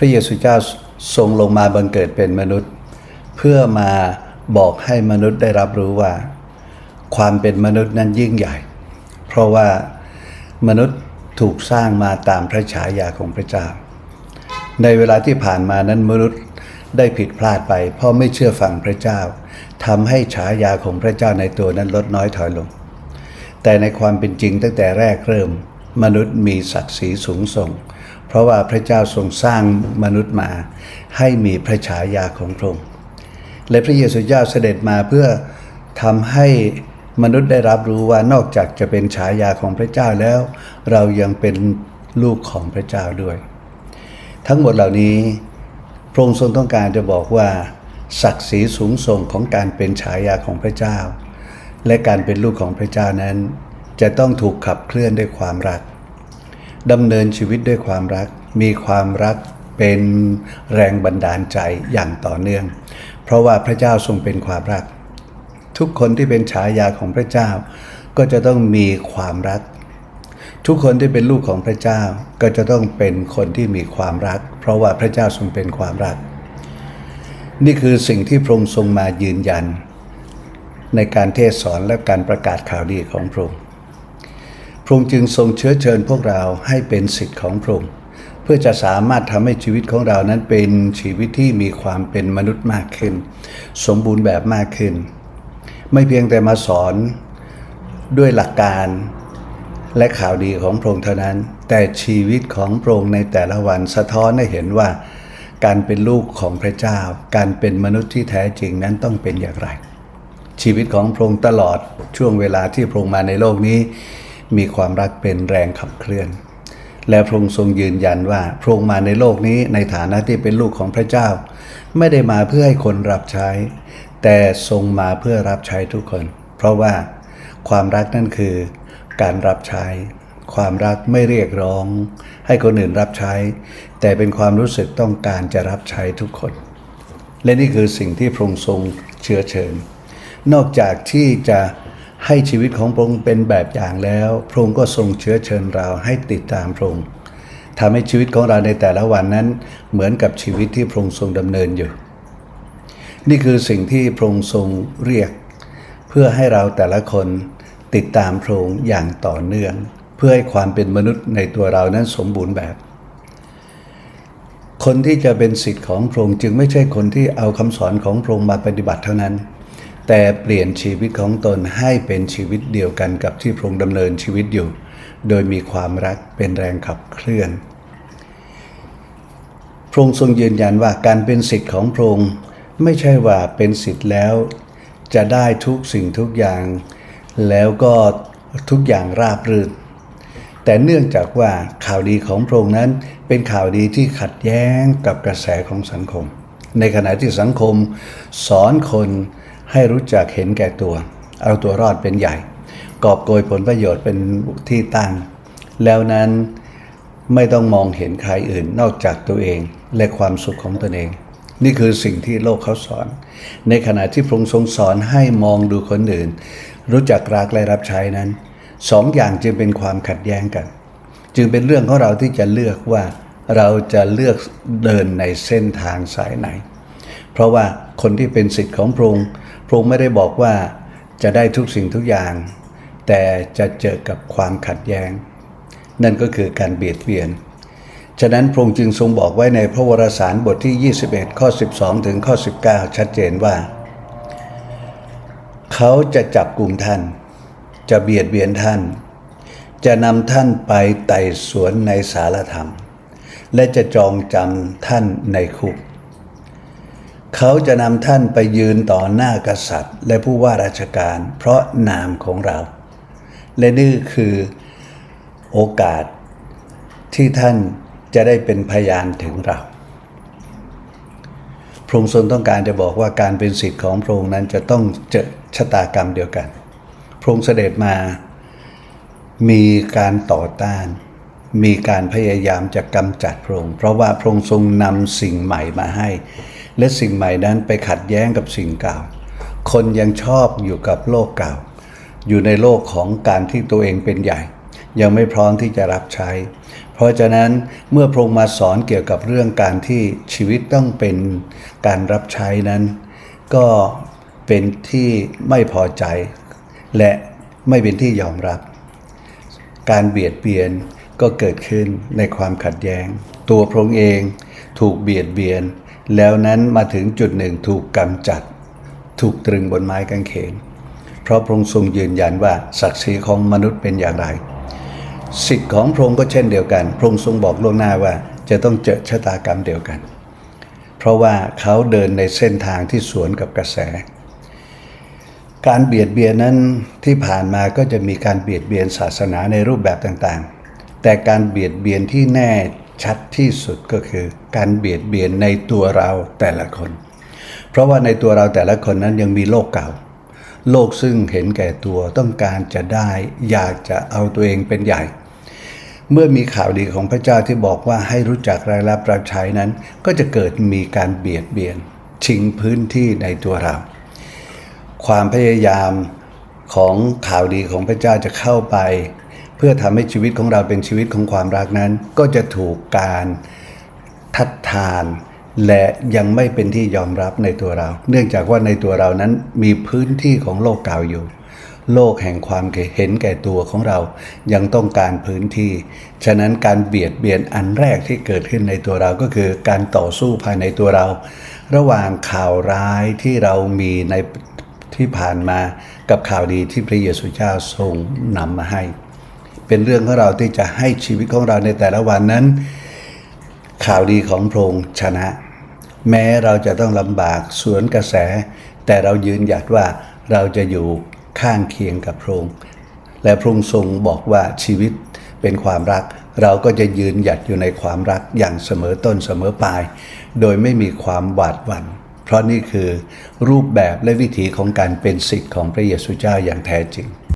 พระเยซูเจ้าทรงลงมาบังเกิดเป็นมนุษย์ เพื่อมาบอกให้มนุษย์ได้รับรู้ว่า ความเป็นมนุษย์นั้นยิ่งใหญ่ เพราะว่ามนุษย์ถูกสร้างมาตามพระฉายาของพระเจ้า ในเวลาที่ผ่านมานั้นมนุษย์ได้ผิดพลาดไป เพราะไม่เชื่อฟังพระเจ้าทำให้ฉายาของพระเจ้าในตัวนั้นลดน้อยถอยลง แต่ในความเป็นจริงตั้งแต่แรกเริ่ม มนุษย์มีศักดิ์ศรีสูงส่ง เพราะว่าพระเจ้าทรงสร้างมนุษย์มาให้มีพระฉายาของพระองค์และพระเยซูเจ้าเสด็จมาเพื่อทำให้มนุษย์ได้รับรู้ว่านอกจากจะเป็นฉายาของพระเจ้าแล้ว เรายังเป็นลูกของพระเจ้าด้วย ทั้งหมดเหล่านี้พระองค์ทรงต้องการจะบอกว่า ศักดิ์ศรีสูงส่งของการเป็นฉายาของพระเจ้า และการเป็นลูกของพระเจ้านั้น จะต้องถูกขับเคลื่อนด้วยความรัก ดำเนินชีวิตด้วยความรัก มีความรักเป็นแรงบันดาลใจอย่างต่อเนื่อง เพราะว่าพระเจ้าทรงเป็นความรัก ทุกคนที่เป็นฉายาของพระเจ้า ก็จะต้องมีความรัก ทุกคนที่เป็นลูกของพระเจ้าก็จะต้องเป็นคนที่มีความรัก เพราะว่าพระเจ้าทรงเป็นความรัก นี่คือสิ่งที่พระองค์ทรงมายืนยัน ในการเทศสอนและการประกาศข่าวดีของพระองค์ พระองค์จึงทรงเชื้อเชิญพวกเราให้เป็นสิทธิ์ของพระองค์เพื่อจะสามารถทำให้ชีวิตของเรานั้นเป็นชีวิตที่มีความเป็นมนุษย์มากขึ้น สมบูรณ์แบบมากขึ้น ไม่เพียงแต่มาสอนด้วยหลักการและข่าวดีของพระองค์เท่านั้น แต่ชีวิตของพระองค์ในแต่ละวันสะท้อนให้เห็นว่าการเป็นลูกของพระเจ้า การเป็นมนุษย์ที่แท้จริงนั้นต้องเป็นอย่างไร ชีวิตของพระองค์ตลอดช่วงเวลาที่พระองค์มาในโลกนี้ มีความรักเป็นแรงขับเคลื่อน และพระองค์ทรงยืนยันว่าพระองค์มาในโลกนี้ในฐานะที่เป็นลูกของพระเจ้า ไม่ได้มาเพื่อให้คนรับใช้ แต่ทรงมาเพื่อรับใช้ทุกคน เพราะว่าความรักนั่นคือการรับใช้ ความรักไม่เรียกร้อง ให้คนอื่นรับใช้ แต่เป็นความรู้สึกต้องการจะรับใช้ทุกคน และนี่คือสิ่งที่พระองค์ทรงเชื้อเชิญ นอกจากที่จะ ให้ชีวิตของพระองค์เป็นแบบอย่างแล้ว พระองค์ก็ทรงเชื้อเชิญเราให้ติดตามพระองค์ทำให้ชีวิตของเราในแต่ละวันนั้น เหมือนกับชีวิตที่พระองค์ทรงดำเนินอยู่ นี่คือสิ่งที่พระองค์ทรงเรียก เพื่อให้เราแต่ละคนติดตามพระองค์อย่างต่อเนื่อง เพื่อให้ความเป็นมนุษย์ในตัวเรานั้นสมบูรณ์แบบ คนที่จะเป็นสิทธิ์ของพระองค์จึงไม่ใช่คนที่เอาคำสอนของพระองค์มาปฏิบัติเท่านั้น แต่เปลี่ยนชีวิตของตนให้เป็นชีวิตเดียวกันกับที่พระองค์ดำเนินชีวิตอยู่ โดยมีความรักเป็นแรงขับเคลื่อน พระองค์ทรงยืนยันว่าการเป็นสิทธิ์ของพระองค์ไม่ใช่ว่าเป็นสิทธิ์แล้ว จะได้ทุกสิ่งทุกอย่าง แล้วก็ทุกอย่างราบรื่น แต่เนื่องจากว่าข่าวดีของพระองค์นั้นเป็นข่าวดีที่ขัดแย้งกับกระแสของสังคม ในขณะที่สังคมสอนคน ให้รู้จักเห็นแก่ตัว เอาตัวรอดเป็นใหญ่ กอบโกยผลประโยชน์เป็นที่ตั้ง แล้วนั้นไม่ต้องมองเห็นใครอื่นนอกจากตัวเองและความสุขของตนเอง นี่คือสิ่งที่โลกเขาสอน ในขณะที่พระองค์ทรงสอนให้มองดูคนอื่น รู้จักรักและรับใช้นั้นสองอย่างจึงเป็นความขัดแย้งกัน จึงเป็นเรื่องของเราที่จะเลือกว่าเราจะเลือกเดินในเส้นทางสายไหน เพราะว่าคนที่เป็นสิทธิ์ของพระองค์ พระองค์ไม่ได้บอกว่าจะได้ทุกสิ่งทุกอย่าง แต่จะเจอกับความขัดแย้ง นั่นก็คือการเบียดเบียน ฉะนั้นพระองค์จึงทรงบอกไว้ในพระวรสารบทที่ 21 ข้อ 12 ถึงข้อ 19 ชัดเจนว่า เขาจะจับกลุ่มท่าน จะเบียดเบียนท่าน จะนำท่านไปไต่สวนในสารธรรม และจะจองจำท่านในคุก เขาจะนำท่านไปยืนต่อหน้ากษัตริย์ และผู้ว่าราชการ เพราะนามของเรา และนี่คือโอกาสที่ท่านจะได้เป็นพยานถึงเราพระองค์ทรงต้องการจะบอกว่าการเป็นสิทธิ์ของพระองค์นั้นจะต้องเจอชะตากรรมเดียวกัน พระองค์เสด็จมา มีการต่อต้าน มีการพยายามจะกำจัดพระองค์ เพราะว่าพระองค์ทรงนำสิ่งใหม่มาให้ และสิ่งใหม่นั้นไปขัดแย้งกับสิ่งเก่า คนยังชอบอยู่กับโลกเก่า อยู่ในโลกของการที่ตัวเองเป็นใหญ่ ยังไม่พร้อมที่จะรับใช้ เพราะฉะนั้นเมื่อพระองค์มาสอนเกี่ยวกับเรื่องการที่ชีวิตต้องเป็นการรับใช้นั้น ก็เป็นที่ไม่พอใจ และไม่เป็นที่ยอมรับ การเบียดเบียนก็เกิดขึ้นในความขัดแย้ง ตัวพระองค์เองถูกเบียดเบียน แล้วนั้นมาถึงจุดหนึ่งถูกกำจัด ถูกตรึงบนไม้กางเขน เพราะพระองค์ทรงยืนยันว่าศักดิ์ศรีของมนุษย์เป็นอย่างไร สิทธิ์ของพระองค์ก็เช่นเดียวกัน พระองค์ทรงบอกล่วงหน้าว่าจะต้องเจอชะตากรรมเดียวกัน เพราะว่าเขาเดินในเส้นทางที่สวนกับกระแส การเบียดเบียนนั้นที่ผ่านมาก็จะมีการเบียดเบียนศาสนาในรูปแบบต่างๆ แต่การเบียดเบียนที่แน่ ชัดที่สุดก็คือการเบียดเบียนในตัวเราแต่ละคน เพราะว่าในตัวเราแต่ละคนนั้นยังมีโลกเก่า โลกซึ่งเห็นแก่ตัวต้องการจะได้อยากจะเอาตัวเองเป็นใหญ่ เมื่อมีข่าวดีของพระเจ้าที่บอกว่าให้รู้จักรายรับรับใช้นั้น ก็จะเกิดมีการเบียดเบียน ชิงพื้นที่ในตัวเรา ความพยายามของข่าวดีของพระเจ้าจะเข้าไป เพื่อทำให้ชีวิตของเราเป็นชีวิตของความรักนั้น ก็จะถูกการทัดทาน และยังไม่เป็นที่ยอมรับในตัวเรา เนื่องจากว่าในตัวเรานั้นมีพื้นที่ของโลกเก่าอยู่ โลกแห่งความเห็นแก่ตัวของเรายังต้องการพื้นที่ ฉะนั้นการเบียดเบียนอันแรกที่เกิดขึ้นในตัวเราก็คือการต่อสู้ภายในตัวเรา ระหว่างข่าวร้ายที่เรามีในที่ผ่านมากับข่าวดีที่พระเยซูเจ้าทรงนำมาให้ เป็นเรื่องของเราที่จะให้ชีวิตของเราในแต่ละวันนั้น ข่าวดีของพระองค์ชนะ แม้เราจะต้องลำบากสวนกระแส แต่เรายืนหยัดว่าเราจะอยู่ข้างเคียงกับพระองค์และพระองค์ทรงบอกว่าชีวิตเป็นความรัก เราก็จะยืนหยัดอยู่ในความรักอย่างเสมอต้นเสมอปลาย โดยไม่มีความหวาดหวัน่นเพราะนี่คือรูปแบบและวิถีของการเป็นสิทธิ์ของพระเยซูเจ้าอย่างแท้จริง